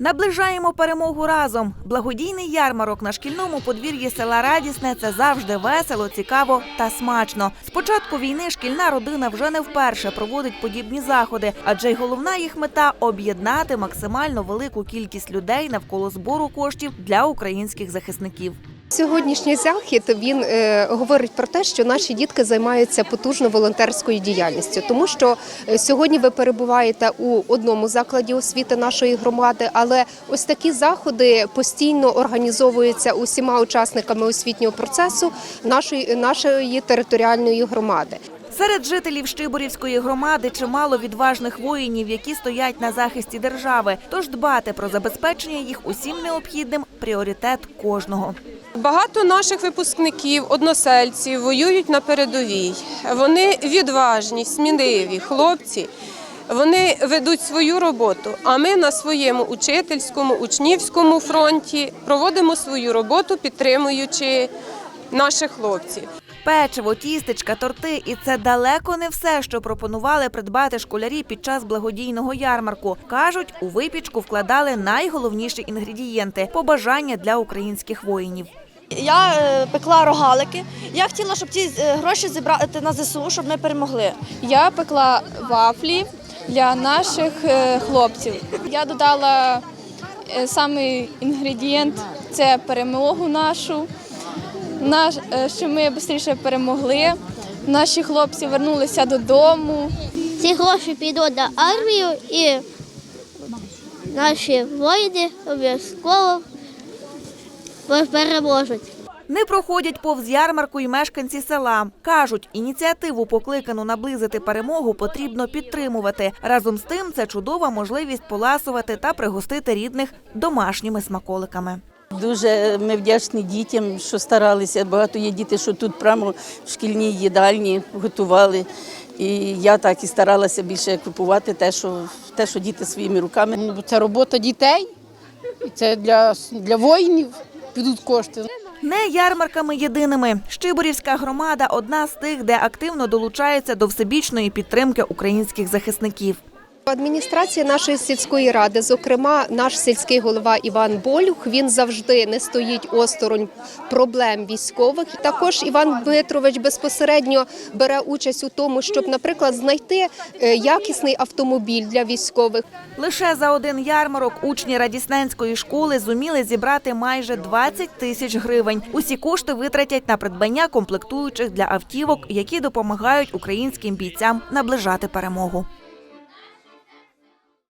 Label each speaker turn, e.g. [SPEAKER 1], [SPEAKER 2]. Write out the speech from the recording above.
[SPEAKER 1] Наближаємо перемогу разом. Благодійний ярмарок на шкільному подвір'ї села Радісне це завжди весело, цікаво та смачно. З початку війни шкільна родина вже не вперше проводить подібні заходи, адже й головна їх мета об'єднати максимально велику кількість людей навколо збору коштів для українських захисників.
[SPEAKER 2] Сьогоднішній захід він е, говорить про те, що наші дітки займаються потужно волонтерською діяльністю, тому що е, сьогодні ви перебуваєте у одному закладі освіти нашої громади, але ось такі заходи постійно організовуються усіма учасниками освітнього процесу нашої, нашої територіальної громади.
[SPEAKER 1] Серед жителів Штиборівської громади чимало відважних воїнів, які стоять на захисті держави. Тож дбати про забезпечення їх усім необхідним пріоритет кожного.
[SPEAKER 3] Багато наших випускників, односельців воюють на передовій. Вони відважні, сміливі хлопці. Вони ведуть свою роботу. А ми на своєму учительському, учнівському фронті проводимо свою роботу, підтримуючи наших хлопців.
[SPEAKER 1] Печиво, тістечка, торти і це далеко не все, що пропонували придбати школярі під час благодійного ярмарку. кажуть, у випічку вкладали найголовніші інгредієнти побажання для українських воїнів.
[SPEAKER 4] Я е, пекла рогалики. Я хотіла, щоб ці е, гроші зібрати на ЗСУ, щоб ми перемогли.
[SPEAKER 5] Я пекла вафлі для наших е, хлопців. Я додала е, самий інгредієнт це перемогу нашу. Наш, е, що ми швидше перемогли. Наші хлопці вернулися додому.
[SPEAKER 6] Ці гроші підуть на армію і наші воїни обов'язково переможуть.
[SPEAKER 1] Не проходять повз ярмарку й мешканці села. Кажуть, ініціативу, покликану наблизити перемогу, потрібно підтримувати. Разом з тим, це чудова можливість поласувати та пригостити рідних домашніми смаколиками.
[SPEAKER 7] Дуже ми вдячні дітям, що старалися. Багато є діти, що тут прямо в шкільній їдальні готували. І я так і старалася більше купувати те, що, те, що діти своїми руками.
[SPEAKER 8] Ну, Це робота дітей, і це для, для воїнів підуть кошти.
[SPEAKER 1] Не ярмарками єдиними. Щиборівська громада одна з тих, де активно долучаються до всебічної підтримки українських захисників.
[SPEAKER 2] Адміністрація нашої сільської ради, зокрема, наш сільський голова Іван Болюх, він завжди не стоїть осторонь проблем військових. Також Іван Дмитрович безпосередньо бере участь у тому, щоб, наприклад, знайти е, якісний автомобіль для військових.
[SPEAKER 1] Лише за один ярмарок учні Радісненської школи зуміли зібрати майже 20 тисяч гривень. Усі кошти витратять на придбання комплектуючих для автівок, які допомагають українським бійцям наближати перемогу.